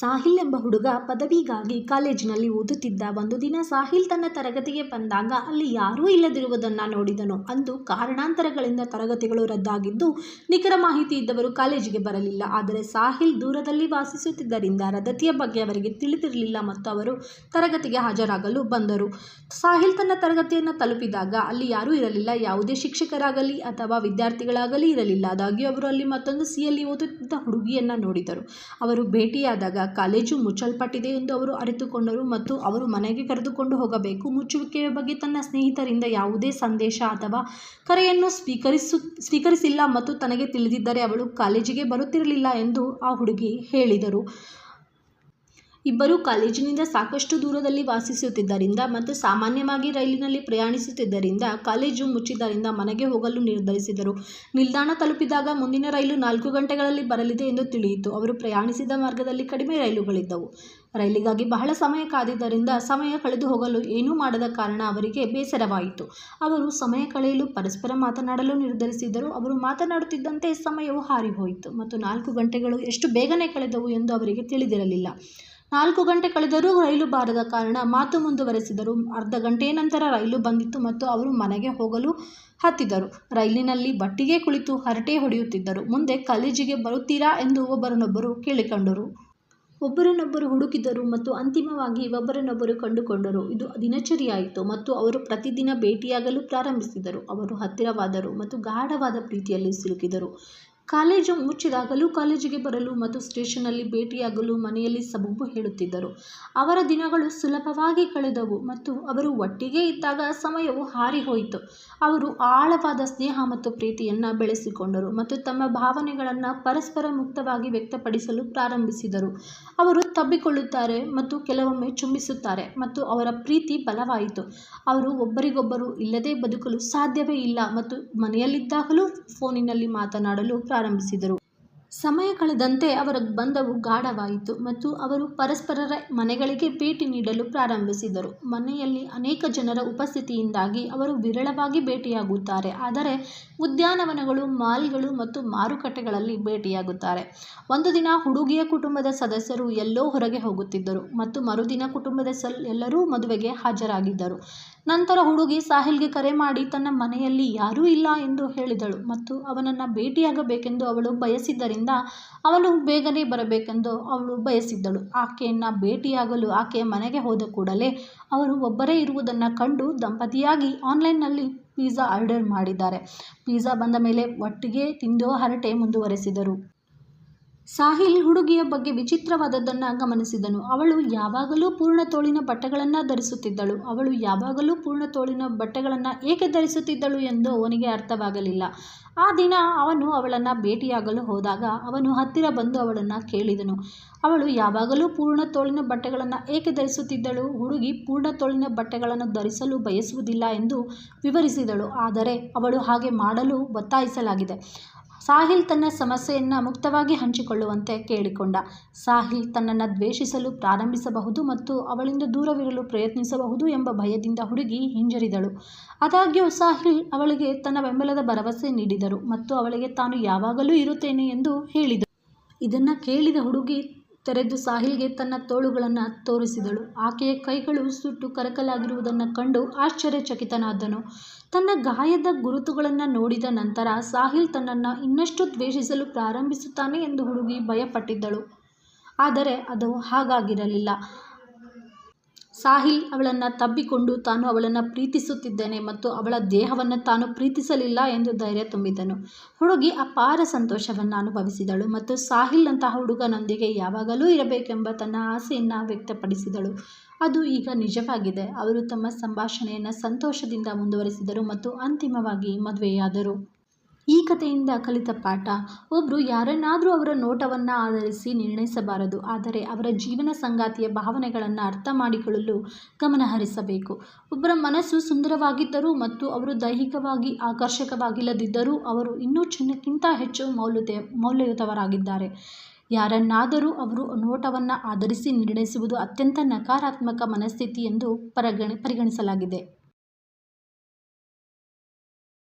ಸಾಹಿಲ್ ಎಂಬ ಹುಡುಗ ಪದವಿಗಾಗಿ ಕಾಲೇಜಿನಲ್ಲಿ ಓದುತ್ತಿದ್ದ. ಒಂದು ದಿನ ಸಾಹಿಲ್ ತನ್ನ ತರಗತಿಗೆ ಬಂದಾಗ ಅಲ್ಲಿ ಯಾರೂ ಇಲ್ಲದಿರುವುದನ್ನು ನೋಡಿದನು. ಅಂದು ಕಾರಣಾಂತರಗಳಿಂದ ತರಗತಿಗಳು ರದ್ದಾಗಿದ್ದು, ನಿಖರ ಮಾಹಿತಿ ಇದ್ದವರು ಕಾಲೇಜಿಗೆ ಬರಲಿಲ್ಲ. ಆದರೆ ಸಾಹಿಲ್ ದೂರದಲ್ಲಿ ವಾಸಿಸುತ್ತಿದ್ದರಿಂದ ರದ್ದತಿಯ ಬಗ್ಗೆ ಅವರಿಗೆ ತಿಳಿದಿರಲಿಲ್ಲ ಮತ್ತು ಅವರು ತರಗತಿಗೆ ಹಾಜರಾಗಲು ಬಂದರು. ಸಾಹಿಲ್ ತನ್ನ ತರಗತಿಯನ್ನು ತಲುಪಿದಾಗ ಅಲ್ಲಿ ಯಾರೂ ಇರಲಿಲ್ಲ. ಯಾವುದೇ ಶಿಕ್ಷಕರಾಗಲಿ ಅಥವಾ ವಿದ್ಯಾರ್ಥಿಗಳಾಗಲಿ ಇರಲಿಲ್ಲ. ಆದಾಗ್ಯೂ ಅವರು ಅಲ್ಲಿ ಮತ್ತೊಂದು ಸಿಯಲ್ಲಿ ಓದುತ್ತಿದ್ದ ಹುಡುಗಿಯನ್ನು ನೋಡಿದರು. ಅವರು ಭೇಟಿಯಾದಾಗ ಕಾಲೇಜು ಮುಚ್ಚಲ್ಪಟ್ಟಿದೆ ಎಂದು ಅವರು ಅರಿತುಕೊಂಡರು ಮತ್ತು ಅವರು ಮನೆಗೆ ಕರೆದುಕೊಂಡು ಹೋಗಬೇಕು. ಮುಚ್ಚುವಿಕೆಯ ಬಗ್ಗೆ ತನ್ನ ಸ್ನೇಹಿತರಿಂದ ಯಾವುದೇ ಸಂದೇಶ ಅಥವಾ ಕರೆಯನ್ನು ಸ್ವೀಕರಿಸು, ಸ್ವೀಕರಿಸಿಲ್ಲ ಮತ್ತು ತನಗೆ ತಿಳಿದಿದ್ದರೆ ಅವಳು ಕಾಲೇಜಿಗೆ ಬರುತ್ತಿರಲಿಲ್ಲ ಎಂದು ಆ ಹುಡುಗಿ ಹೇಳಿದರು. ಇಬ್ಬರೂ ಕಾಲೇಜಿನಿಂದ ಸಾಕಷ್ಟು ದೂರದಲ್ಲಿ ವಾಸಿಸುತ್ತಿದ್ದರಿಂದ ಮತ್ತು ಸಾಮಾನ್ಯವಾಗಿ ರೈಲಿನಲ್ಲಿ ಪ್ರಯಾಣಿಸುತ್ತಿದ್ದರಿಂದ ಕಾಲೇಜು ಮುಚ್ಚಿದ್ದರಿಂದ ಮನೆಗೆ ಹೋಗಲು ನಿರ್ಧರಿಸಿದರು. ನಿಲ್ದಾಣ ತಲುಪಿದಾಗ ಮುಂದಿನ ರೈಲು ನಾಲ್ಕು ಗಂಟೆಗಳಲ್ಲಿ ಬರಲಿದೆ ಎಂದು ತಿಳಿಯಿತು. ಅವರು ಪ್ರಯಾಣಿಸಿದ ಮಾರ್ಗದಲ್ಲಿ ಕಡಿಮೆ ರೈಲುಗಳಿದ್ದವು. ರೈಲಿಗಾಗಿ ಬಹಳ ಸಮಯ ಕಾದಿದ್ದರಿಂದ ಸಮಯ ಕಳೆದು ಹೋಗಲು ಏನೂ ಮಾಡದ ಕಾರಣ ಅವರಿಗೆ ಬೇಸರವಾಯಿತು. ಅವರು ಸಮಯ ಕಳೆಯಲು ಪರಸ್ಪರ ಮಾತನಾಡಲು ನಿರ್ಧರಿಸಿದರು. ಅವರು ಮಾತನಾಡುತ್ತಿದ್ದಂತೆ ಸಮಯವು ಹಾರಿಹೋಯಿತು ಮತ್ತು ನಾಲ್ಕು ಗಂಟೆಗಳು ಎಷ್ಟು ಬೇಗನೆ ಕಳೆದವು ಎಂದು ಅವರಿಗೆ ತಿಳಿದಿರಲಿಲ್ಲ. ನಾಲ್ಕು ಗಂಟೆ ಕಳೆದರೂ ರೈಲು ಬಾರದ ಕಾರಣ ಮಾತು ಮುಂದುವರೆಸಿದರು. ಅರ್ಧ ಗಂಟೆಯ ನಂತರ ರೈಲು ಬಂದಿತ್ತು ಮತ್ತು ಅವರು ಮನೆಗೆ ಹೋಗಲು ಹತ್ತಿದರು. ರೈಲಿನಲ್ಲಿ ಬಟ್ಟಿಗೆ ಕುಳಿತು ಹರಟೆ ಹೊಡೆಯುತ್ತಿದ್ದರು. ಮುಂದೆ ಕಾಲೇಜಿಗೆ ಬರುತ್ತೀರಾ ಎಂದು ಒಬ್ಬರನ್ನೊಬ್ಬರು ಕೇಳಿಕೊಂಡರು. ಒಬ್ಬರನ್ನೊಬ್ಬರು ಹುಡುಕಿದರು ಮತ್ತು ಅಂತಿಮವಾಗಿ ಒಬ್ಬರನ್ನೊಬ್ಬರು ಕಂಡುಕೊಂಡರು. ಇದು ದಿನಚರಿಯಾಯಿತು ಮತ್ತು ಅವರು ಪ್ರತಿದಿನ ಭೇಟಿಯಾಗಲು ಪ್ರಾರಂಭಿಸಿದರು. ಅವರು ಹತ್ತಿರವಾದರು ಮತ್ತು ಗಾಢವಾದ ಪ್ರೀತಿಯಲ್ಲಿ ಸಿಲುಕಿದರು. ಕಾಲೇಜು ಮುಚ್ಚಿದಾಗಲೂ ಕಾಲೇಜಿಗೆ ಬರಲು ಮತ್ತು ಸ್ಟೇಷನ್ನಲ್ಲಿ ಭೇಟಿಯಾಗಲು ಮನೆಯಲ್ಲಿ ಸಬೂಬು ಹೇಳುತ್ತಿದ್ದರು. ಅವರ ದಿನಗಳು ಸುಲಭವಾಗಿ ಕಳೆದವು ಮತ್ತು ಅವರು ಒಟ್ಟಿಗೆ ಇದ್ದಾಗ ಸಮಯವು ಹಾರಿಹೋಯಿತು. ಅವರು ಆಳವಾದ ಸ್ನೇಹ ಮತ್ತು ಪ್ರೀತಿಯನ್ನು ಬೆಳೆಸಿಕೊಂಡರು ಮತ್ತು ತಮ್ಮ ಭಾವನೆಗಳನ್ನು ಪರಸ್ಪರ ಮುಕ್ತವಾಗಿ ವ್ಯಕ್ತಪಡಿಸಲು ಪ್ರಾರಂಭಿಸಿದರು. ಅವರು ತಬ್ಬಿಕೊಳ್ಳುತ್ತಾರೆ ಮತ್ತು ಕೆಲವೊಮ್ಮೆ ಚುಂಬಿಸುತ್ತಾರೆ ಮತ್ತು ಅವರ ಪ್ರೀತಿ ಬಲವಾಯಿತು. ಅವರು ಒಬ್ಬರಿಗೊಬ್ಬರು ಇಲ್ಲದೆ ಬದುಕಲು ಸಾಧ್ಯವೇ ಇಲ್ಲ ಮತ್ತು ಮನೆಯಲ್ಲಿದ್ದಾಗಲೂ ಫೋನಿನಲ್ಲಿ ಮಾತನಾಡಲು ಪ್ರಾರಂಭಿಸಿದರು. ಆರಂಭಿಸಿದರು. ಸಮಯ ಕಳೆದಂತೆ ಅವರ ಬಂಧವು ಗಾಢವಾಯಿತು ಮತ್ತು ಅವರು ಪರಸ್ಪರರ ಮನೆಗಳಿಗೆ ಭೇಟಿ ನೀಡಲು ಪ್ರಾರಂಭಿಸಿದರು. ಮನೆಯಲ್ಲಿ ಅನೇಕ ಜನರ ಉಪಸ್ಥಿತಿಯಿಂದಾಗಿ ಅವರು ವಿರಳವಾಗಿ ಭೇಟಿಯಾಗುತ್ತಾರೆ ಆದರೆ ಉದ್ಯಾನವನಗಳು, ಮಾಲ್ಗಳು ಮತ್ತು ಮಾರುಕಟ್ಟೆಗಳಲ್ಲಿ ಭೇಟಿಯಾಗುತ್ತಾರೆ. ಒಂದು ದಿನ ಹುಡುಗಿಯ ಕುಟುಂಬದ ಸದಸ್ಯರು ಎಲ್ಲೋ ಹೊರಗೆ ಹೋಗುತ್ತಿದ್ದರು ಮತ್ತು ಮರುದಿನ ಕುಟುಂಬದ ಎಲ್ಲರೂ ಮದುವೆಗೆ ಹಾಜರಾಗಿದ್ದರು. ನಂತರ ಹುಡುಗಿ ಸಾಹಿಲ್ಗೆ ಕರೆ ಮಾಡಿ ತನ್ನ ಮನೆಯಲ್ಲಿ ಯಾರೂ ಇಲ್ಲ ಎಂದು ಹೇಳಿದಳು ಮತ್ತು ಅವನನ್ನು ಭೇಟಿಯಾಗಬೇಕೆಂದು ಅವಳು ಬಯಸಿದ್ದರಿಂದ ಅವನು ಬೇಗನೆ ಬರಬೇಕೆಂದು ಅವಳು ಬಯಸಿದ್ದಳು. ಆಕೆಯನ್ನು ಭೇಟಿಯಾಗಲು ಆಕೆಯ ಮನೆಗೆ ಹೋದ ಕೂಡಲೇ ಅವರು ಒಬ್ಬರೇ ಇರುವುದನ್ನು ಕಂಡು ದಂಪತಿಯಾಗಿ ಆನ್ಲೈನ್ನಲ್ಲಿ ಪಿಜ್ಜಾ ಆರ್ಡರ್ ಮಾಡಿದ್ದಾರೆ. ಪಿಜ್ಜಾ ಬಂದ ಮೇಲೆ ಒಟ್ಟಿಗೆ ತಿಂದು ಹರಟೆ ಮುಂದುವರೆಸಿದರು. ಸಾಹಿಲ್ ಹುಡುಗಿಯ ಬಗ್ಗೆ ವಿಚಿತ್ರವಾದದ್ದನ್ನು ಗಮನಿಸಿದನು. ಅವಳು ಯಾವಾಗಲೂ ಪೂರ್ಣ ತೋಳಿನ ಬಟ್ಟೆಗಳನ್ನು ಧರಿಸುತ್ತಿದ್ದಳು. ಅವಳು ಯಾವಾಗಲೂ ಪೂರ್ಣ ತೋಳಿನ ಬಟ್ಟೆಗಳನ್ನು ಏಕೆ ಧರಿಸುತ್ತಿದ್ದಳು ಎಂದು ಅವನಿಗೆ ಅರ್ಥವಾಗಲಿಲ್ಲ. ಆ ದಿನ ಅವನು ಅವಳನ್ನು ಭೇಟಿಯಾಗಲು ಹೋದಾಗ ಅವನು ಹತ್ತಿರ ಬಂದು ಅವಳನ್ನು ಕೇಳಿದನು, ಅವಳು ಯಾವಾಗಲೂ ಪೂರ್ಣ ತೋಳಿನ ಬಟ್ಟೆಗಳನ್ನು ಏಕೆ ಧರಿಸುತ್ತಿದ್ದಳು. ಹುಡುಗಿ ಪೂರ್ಣ ತೋಳಿನ ಬಟ್ಟೆಗಳನ್ನು ಧರಿಸಲು ಬಯಸುವುದಿಲ್ಲ ಎಂದು ವಿವರಿಸಿದಳು ಆದರೆ ಅವಳು ಹಾಗೆ ಮಾಡಲು ಒತ್ತಾಯಿಸಲಾಗಿದೆ. ಸಾಹಿಲ್ ತನ್ನ ಸಮಸ್ಯೆಯನ್ನು ಮುಕ್ತವಾಗಿ ಹಂಚಿಕೊಳ್ಳುವಂತೆ ಕೇಳಿಕೊಂಡ. ಸಾಹಿಲ್ ತನ್ನನ್ನು ದ್ವೇಷಿಸಲು ಪ್ರಾರಂಭಿಸಬಹುದು ಮತ್ತು ಅವಳಿಂದ ದೂರವಿರಲು ಪ್ರಯತ್ನಿಸಬಹುದು ಎಂಬ ಭಯದಿಂದ ಹುಡುಗಿ ಹಿಂಜರಿದಳು. ಆದಾಗ್ಯೂ ಸಾಹಿಲ್ ಅವಳಿಗೆ ತನ್ನ ಬೆಂಬಲದ ಭರವಸೆ ನೀಡಿದರು ಮತ್ತು ಅವಳಿಗೆ ತಾನು ಯಾವಾಗಲೂ ಇರುತ್ತೇನೆ ಎಂದು ಹೇಳಿದರು. ಇದನ್ನು ಕೇಳಿದ ಹುಡುಗಿ ತೆರೆದು ಸಾಹಿಲ್ಗೆ ತನ್ನ ತೋಳುಗಳನ್ನು ತೋರಿಸಿದಳು. ಆಕೆಯ ಕೈಗಳು ಸುಟ್ಟು ಕರಕಲಾಗಿರುವುದನ್ನು ಕಂಡು ಆಶ್ಚರ್ಯಚಕಿತನಾದನು. ತನ್ನ ಗಾಯದ ಗುರುತುಗಳನ್ನು ನೋಡಿದ ನಂತರ ಸಾಹಿಲ್ ತನ್ನನ್ನು ಇನ್ನಷ್ಟು ದ್ವೇಷಿಸಲು ಪ್ರಾರಂಭಿಸುತ್ತಾನೆ ಎಂದು ಹುಡುಗಿ ಭಯಪಟ್ಟಿದ್ದಳು. ಆದರೆ ಅದು ಹಾಗಾಗಿರಲಿಲ್ಲ. ಸಾಹಿಲ್ ಅವಳನ್ನು ತಬ್ಬಿಕೊಂಡು ತಾನು ಅವಳನ್ನು ಪ್ರೀತಿಸುತ್ತಿದ್ದೇನೆ ಮತ್ತು ಅವಳ ದೇಹವನ್ನು ತಾನು ಪ್ರೀತಿಸಲಿಲ್ಲ ಎಂದು ಧೈರ್ಯ ತುಂಬಿದನು. ಹುಡುಗಿ ಅಪಾರ ಸಂತೋಷವನ್ನು ಅನುಭವಿಸಿದಳು ಮತ್ತು ಸಾಹಿಲ್ ಅಂತಹ ಹುಡುಗನೊಂದಿಗೆ ಯಾವಾಗಲೂ ಇರಬೇಕೆಂಬ ತನ್ನ ಆಸೆಯನ್ನು ವ್ಯಕ್ತಪಡಿಸಿದಳು. ಅದು ಈಗ ನಿಜವಾಗಿದೆ. ಅವರು ತಮ್ಮ ಸಂಭಾಷಣೆಯನ್ನು ಸಂತೋಷದಿಂದ ಮುಂದುವರೆಸಿದರು ಮತ್ತು ಅಂತಿಮವಾಗಿ ಮದುವೆಯಾದರು. ಈ ಕಥೆಯಿಂದ ಕಲಿತ ಪಾಠ ಒಬ್ಬರು ಯಾರನ್ನಾದರೂ ಅವರ ನೋಟವನ್ನು ಆಧರಿಸಿ ನಿರ್ಣಯಿಸಬಾರದು ಆದರೆ ಅವರ ಜೀವನ ಸಂಗಾತಿಯ ಭಾವನೆಗಳನ್ನು ಅರ್ಥ ಮಾಡಿಕೊಳ್ಳಲು ಗಮನಹರಿಸಬೇಕು. ಒಬ್ಬರ ಮನಸ್ಸು ಸುಂದರವಾಗಿದ್ದರೂ ಮತ್ತು ಅವರು ದೈಹಿಕವಾಗಿ ಆಕರ್ಷಕವಾಗಿಲ್ಲದಿದ್ದರೂ ಅವರು ಇನ್ನೂ ಚಿನ್ನಕ್ಕಿಂತ ಹೆಚ್ಚು ಮೌಲ್ಯತೆ, ಮೌಲ್ಯಯುತವರಾಗಿದ್ದಾರೆ ಯಾರನ್ನಾದರೂ ಅವರು ನೋಟವನ್ನು ಆಧರಿಸಿ ನಿರ್ಣಯಿಸುವುದು ಅತ್ಯಂತ ನಕಾರಾತ್ಮಕ ಮನಸ್ಥಿತಿ ಎಂದು ಪರಿಗಣಿಸಲಾಗಿದೆ.